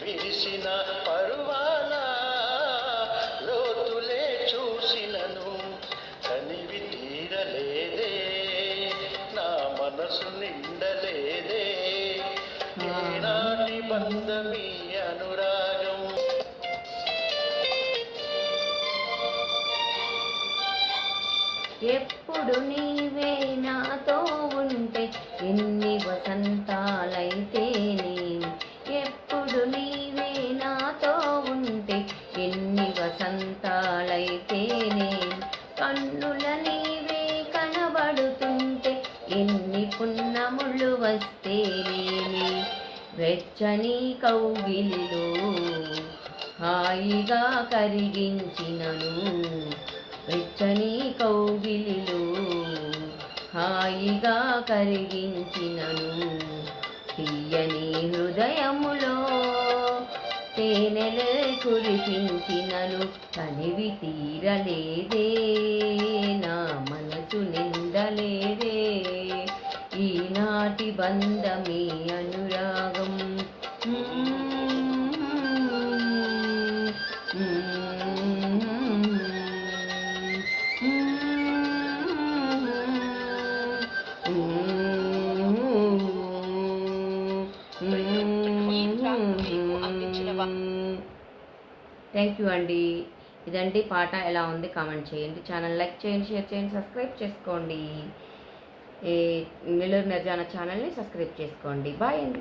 విరిసిన ah. పరువాల లోతులే చూసినను కనివి తీరలేదే. నా మనసు నిండలే బంధమీ అనురాగం. ఎప్పుడు నీవే నాతో ఉంటే ఎన్ని వసంతాలైతే నేను ఎప్పుడు నీవే నాతో ఉంటే ఎన్ని వసంతాలైతే నేను కన్నుల నీవే కనబడుతుంటే ఎన్ని పున్నములు వస్తేనేమి వెచ్చని కౌగిలిలో హాయిగా కరిగించినను. వెచ్చని కౌగిలిలో హాయిగా కరిగించినను. తీయని హృదయములో తేనెలే కురిపించినను. కనివి తీరలేదే నా మనసు నిండలేదే. ఈనాటి బంధమే థ్యాంక్ యూ అండి. ఇదండి పాట ఎలా ఉంది కామెంట్ చేయండి. ఛానల్ లైక్ చేయండి షేర్ చేయండి సబ్స్క్రైబ్ చేసుకోండి. ఏ నెల్లూరు నిర్జాన ఛానల్ని సబ్స్క్రైబ్ చేసుకోండి. బాయ్ అండి.